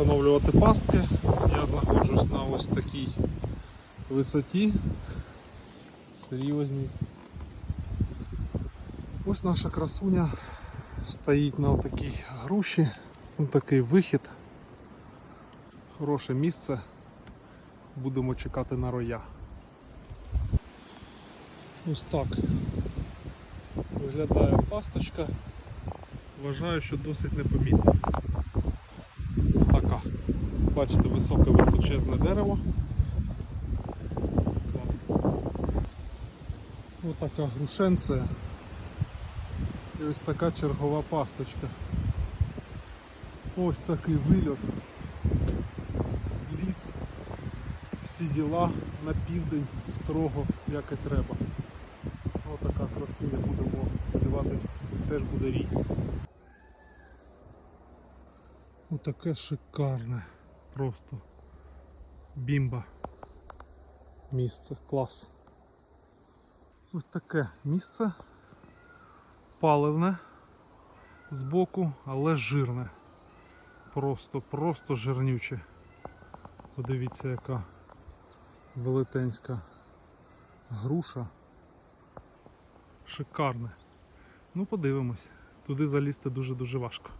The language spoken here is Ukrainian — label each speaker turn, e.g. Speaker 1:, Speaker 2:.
Speaker 1: встановлювати пастки. Я знаходжусь на ось такій висоті. Серйозній. Ось наша красуня стоїть на такій груші. Ось такий вихід. Хороше місце. Будемо чекати на роя. Ось так виглядає пасточка. Вважаю, що досить непомітна. Бачите, високе височезне дерево. Ось така грушенція. І ось така чергова пасточка. Ось такий вильот. Ліс. Всі діла на південь строго, як і треба. Ось така красуня будемо сподіватись, теж буде рій. Отаке шикарне. Просто бімба. Місце, клас. Ось таке місце паливне збоку, але жирне. Просто, просто жирнюче. Подивіться, яка велетенська груша. Шикарне. Ну, подивимось. Туди залізти дуже-дуже важко.